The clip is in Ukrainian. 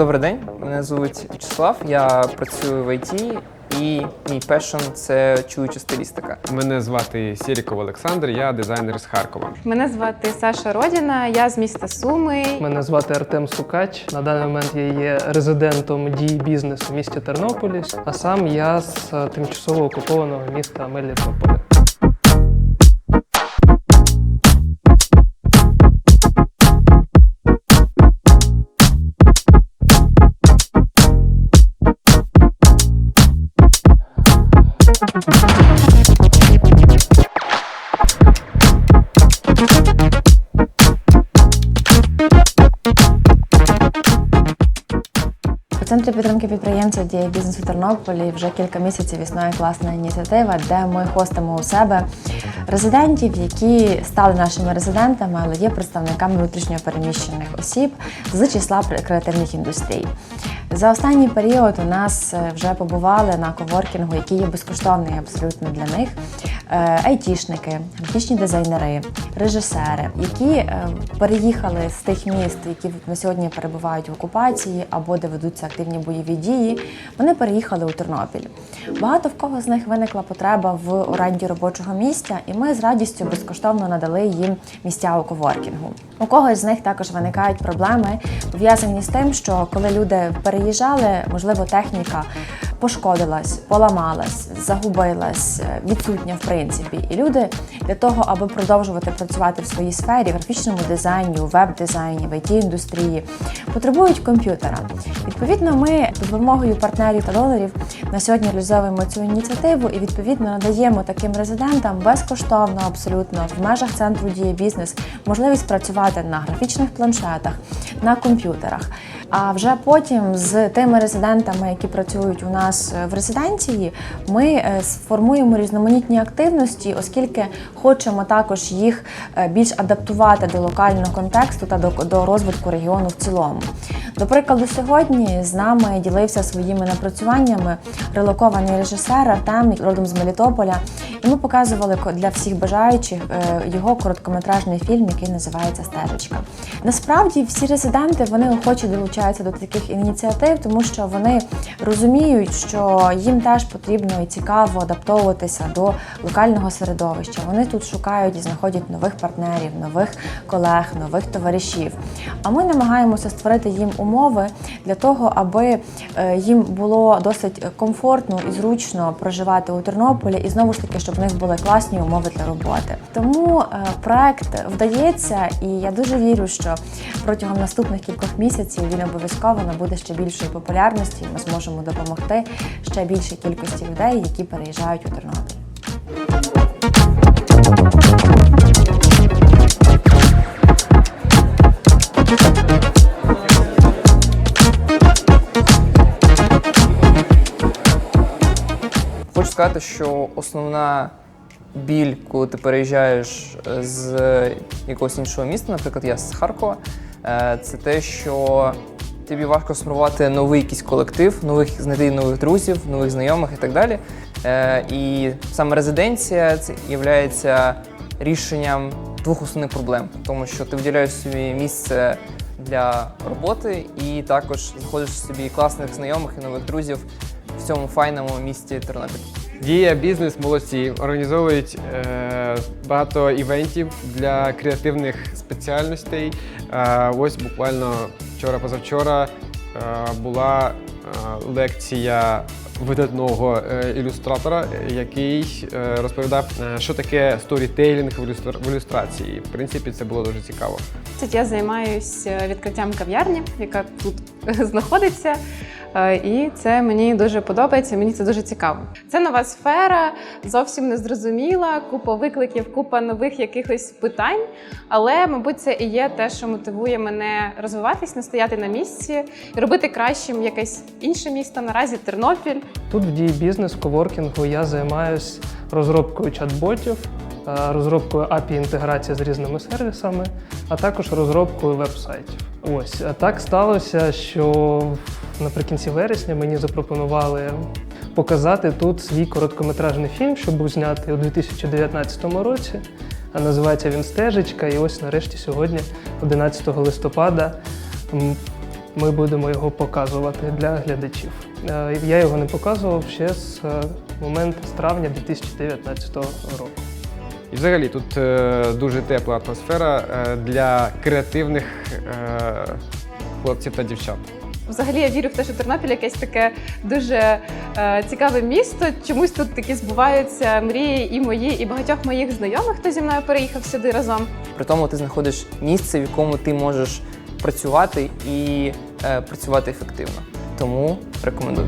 Добрий день, мене звуть Вячеслав, я працюю в ІТ і мій пешн це чуюча стилістика. Мене звати Сіріков Олександр, я дизайнер з Харкова. Мене звати Саша Родіна, я з міста Суми. Мене звати Артем Сукач. На даний момент я є резидентом дії бізнесу в місті Тернополі, а сам я з е, тимчасово окупованого міста Мелітополя. Центрі підтримки підприємців діє бізнес у Тернополі вже кілька місяців існує класна ініціатива, де ми хостимо у себе резидентів, які стали нашими резидентами, але є представниками внутрішньо переміщених осіб з числа креативних індустрій. За останній період у нас е, вже побували на коворкінгу, який є безкоштовний абсолютно для них. Е, Айтішники, графічні дизайнери, режисери, які е, переїхали з тих міст, які на сьогодні перебувають в окупації або де ведуться активні бойові дії, вони переїхали у Тернопіль. Багато в кого з них виникла потреба в оренді робочого місця, і ми з радістю безкоштовно надали їм місця у коворкінгу. У когось з них також виникають проблеми пов'язані з тим, що коли люди переїжджали, можливо, техніка пошкодилась, поламалась, загубилась, е, відсутня в принципі. І люди для того, аби продовжувати працювати в своїй сфері, графічному дизайні, веб-дизайні, в it індустрії, потребують комп'ютера. Відповідно, ми з допомогою партнерів та донорів на сьогодні реалізовуємо цю ініціативу і відповідно надаємо таким резидентам безкоштовно, абсолютно в межах центру діє бізнес можливість працювати на графічних планшетах, на комп'ютерах. А вже потім з тими резидентами, які працюють у нас е, в резиденції, ми е, сформуємо різноманітні активності, оскільки хочемо також їх е, більш адаптувати до локального контексту та до, розвитку регіону в цілому. До прикладу, сьогодні з нами ділився своїми напрацюваннями релокований режисер Артем родом з Мелітополя, і ми показували для всіх бажаючих його короткометражний фільм, який називається Стежечка. Насправді всі резиденти вони охоче долучаються до таких ініціатив, тому що вони розуміють, що їм теж потрібно і цікаво адаптовуватися до локального середовища. Вони тут шукають і знаходять нових партнерів, нових колег, нових товаришів. А ми намагаємося створити їм умови для того, аби е, їм було досить комфортно і зручно проживати у Тернополі, і знову ж таки, щоб в них були класні умови для роботи. Тому е, проект вдається, і я дуже вірю, що протягом наступних кількох місяців він обов'язково набуде ще більшої популярності. Ми зможемо допомогти ще більшій кількості людей, які переїжджають у Тернопіль. Хочу сказати, що основна біль, коли ти переїжджаєш е, з якогось іншого міста, наприклад, я з Харкова, е, це те, що тобі важко сформувати новий якийсь колектив, нових знайти нових друзів, нових знайомих і так далі. Е, І саме резиденція це є рішенням двох основних проблем, тому що ти виділяєш собі місце для роботи і також знаходиш собі класних знайомих і нових друзів в цьому файному місті Тернопіль. Дія бізнес молодці організовують е, багато івентів для креативних спеціальностей. Е, ось буквально вчора-позавчора е, була е, лекція видатного е, ілюстратора, який розповідав, що таке сторітейлінг в ілюстрації. В принципі, це було дуже цікаво. Це я займаюся відкриттям кав'ярні, яка тут знаходиться. Е, І це мені дуже подобається, мені це дуже цікаво. Це нова сфера, зовсім незрозуміла, купа викликів, купа нових якихось питань. Але, мабуть, це і є те, що мотивує мене розвиватись, не стояти на місці і робити кращим якесь інше місто. Наразі Тернопіль. Тут в дії бізнес коворкінгу я займаюсь розробкою чат-ботів, е, розробкою API інтеграції з різними сервісами, а також розробкою веб-сайтів. Ось так сталося, що наприкінці вересня мені запропонували показати тут свій короткометражний фільм, що був знятий у 2019 році. А називається він Стежечка. І ось нарешті сьогодні, 11 листопада, ми будемо його показувати для глядачів. Е, Я його не показував ще з е, моменту з травня 2019 року. І взагалі тут е, дуже тепла атмосфера для креативних хлопців та дівчат. Взагалі я вірю в те, що Тернопіль якесь таке дуже е, цікаве місто. Чомусь тут такі збуваються мрії і мої, і багатьох моїх знайомих, хто зі мною переїхав сюди разом. При тому ти знаходиш місце, в якому ти можеш працювати і е, працювати ефективно. Тому рекомендую.